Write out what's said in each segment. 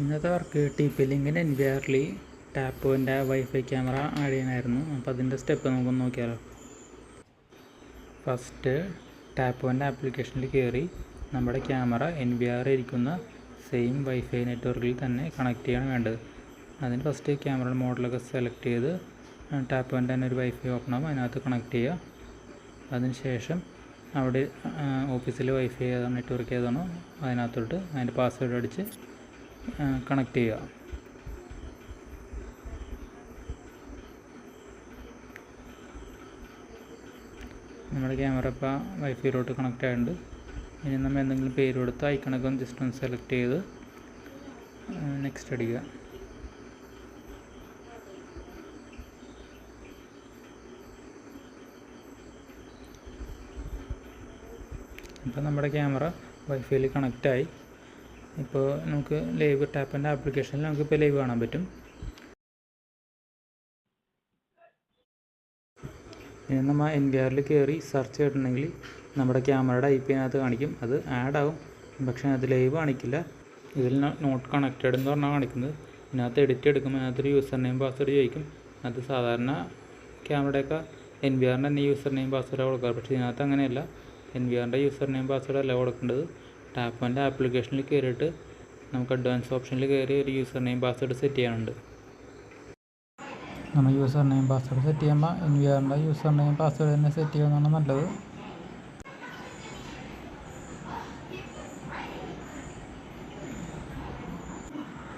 ഇന്നത്തെ work T P ലിങ്കിന്റെ N V ആറിൽ ടാപ്പോന്റെ വൈഫൈ ക്യാമറ ആഡ് ചെയ്യാനായിരുന്നു അപ്പോൾ അതിന്റെ സ്റ്റെപ്പ് നമുക്കൊന്ന് നോക്കിയാലോ. ഫസ്റ്റ് ടാപ്പോന്റെ ആപ്ലിക്കേഷനിൽ കയറി നമ്മുടെ ക്യാമറ എൻ വി ആർ ഇരിക്കുന്ന സെയിം വൈഫൈ നെറ്റ്വർക്കിൽ തന്നെ കണക്ട് ചെയ്യണം വേണ്ടത്. അതിന് ഫസ്റ്റ് ക്യാമറ മോഡലൊക്കെ സെലക്ട് ചെയ്ത് ടാപ്പോന്റെ തന്നെ ഒരു വൈഫൈ ഓപ്പൺ ആകും അതിനകത്ത് കണക്ട് ചെയ്യുക അതിനുശേഷം അവിടെ ഓഫീസിൽ വൈഫൈ ഏതാണ് നെറ്റ്വർക്ക് ഏതാണോ അതിനകത്തോട്ട് അതിന്റെ പാസ്വേഡ് അടിച്ച് കണക്ട് ചെയ്യുക. നമ്മുടെ ക്യാമറ ഇപ്പോൾ വൈഫൈയിലോട്ട് കണക്റ്റ് ആയിട്ടുണ്ട്. ഇനി നമ്മൾ എന്തെങ്കിലും പേര് കൊടുത്ത് ഐക്കണൊക്കെ ജസ്റ്റ് ഒന്ന് സെലക്ട് ചെയ്ത് നെക്സ്റ്റ് അടിക്കുക. ഇപ്പോൾ നമ്മുടെ ക്യാമറ വൈഫൈയിൽ കണക്റ്റായി ഇപ്പോൾ നമുക്ക് ലൈവ് ടാപ്പിന്റെ ആപ്ലിക്കേഷനിൽ നമുക്ക് നമുക്കിപ്പോൾ ലൈവ് കാണാൻ പറ്റും. ഇനി നമ്മൾ എൻ വി ആറിൽ കയറി സെർച്ച് ചെയ്തിട്ടുണ്ടെങ്കിൽ നമ്മുടെ ക്യാമറയുടെ ഐ പി അതിനകത്ത് കാണിക്കും. അത് ആഡ് ആവും പക്ഷേ അത് ലൈവ് കാണിക്കില്ല. ഇതിൽ നോട്ട് കണക്റ്റഡ് എന്ന് പറഞ്ഞാൽ കാണിക്കുന്നത്. ഇതിനകത്ത് എഡിറ്റ് എടുക്കുമ്പോൾ അതിനകത്തൊരു യൂസർ നെയിം പാസ്വേഡ് ചോദിക്കും. അത് സാധാരണ ക്യാമറയുടെയൊക്കെ എൻ വി ആറിന്റെ തന്നെ യൂസർ നെയിം പാസ്വേഡ് കൊടുക്കുക പക്ഷേ ഇതിനകത്ത് അങ്ങനെയല്ല. എൻ വി ആറിന്റെ യൂസർ നെയിം പാസ്വേഡ് അല്ല കൊടുക്കേണ്ടത്. ടാപ്പിന്റെ ആപ്ലിക്കേഷനിൽ കയറിയിട്ട് നമുക്ക് അഡ്വാൻസ് ഓപ്ഷനിൽ കയറി ഒരു യൂസർ നെയിം പാസ്വേഡ് സെറ്റ് ചെയ്യാനുണ്ട്. നമ്മൾ യൂസർ നെയിം പാസ്വേഡ് സെറ്റ് ചെയ്യുമ്പോൾ എൻ വി ആറിന്റെ യൂസർ നെയിം പാസ്വേഡ് തന്നെ സെറ്റ് ചെയ്യുന്നതാണ് നല്ലത്.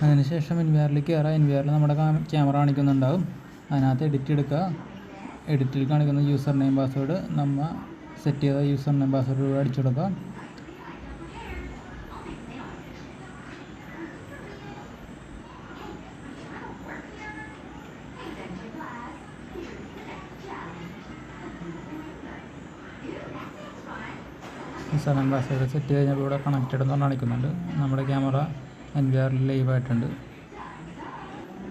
അതിനുശേഷം എൻ വി ആറിൽ കയറാം എൻ വി ആറിൽ നമ്മുടെ ക്യാമറ കാണിക്കുന്നുണ്ടാകും. അതിനകത്ത് എഡിറ്റ് എടുക്കുക. എഡിറ്റിൽ കാണിക്കുന്ന യൂസർ നെയിം പാസ്വേഡ് നമ്മൾ സെറ്റ് ചെയ്ത യൂസർ നെയിം പാസ്വേഡ് അടിച്ചു കൊടുക്കുക. നെയിം പാസ്വേഡ് സെറ്റ് കഴിഞ്ഞപ്പോൾ ഇവിടെ കണക്റ്റഡ് എന്ന് കാണിക്കുന്നുണ്ട്. നമ്മുടെ ക്യാമറ എൻ വി ആറിൽ ലൈവ് ആയിട്ടുണ്ട്.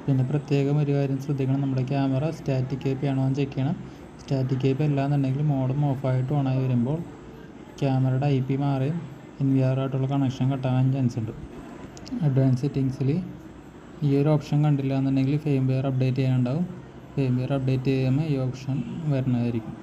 പിന്നെ പ്രത്യേകം ഒരു കാര്യം ശ്രദ്ധിക്കണം. നമ്മുടെ ക്യാമറ സ്റ്റാറ്റിക് കേപ്പ് ആണോ എന്ന് ചെക്ക് ചെയ്യണം. സ്റ്റാറ്റിക് ഐ പി അല്ലാന്നുണ്ടെങ്കിൽ മോഡം ഓഫായിട്ട് ഓണായി വരുമ്പോൾ ക്യാമറയുടെ ഐ പി മാറിയും എൻ വി ആറുമായിട്ടുള്ള കണക്ഷൻ കട്ടാൻ ചാൻസ് ഉണ്ട്. അഡ്വാൻസ് സെറ്റിങ്സിൽ ഈ ഒരു ഓപ്ഷൻ കണ്ടില്ല എന്നുണ്ടെങ്കിൽ ഫെയിം വെയർ അപ്ഡേറ്റ് ചെയ്യാനുണ്ടാവും. ഫെയിം വെയർ അപ്ഡേറ്റ് ചെയ്യുമ്പോൾ ഈ ഓപ്ഷൻ വരുന്നതായിരിക്കും.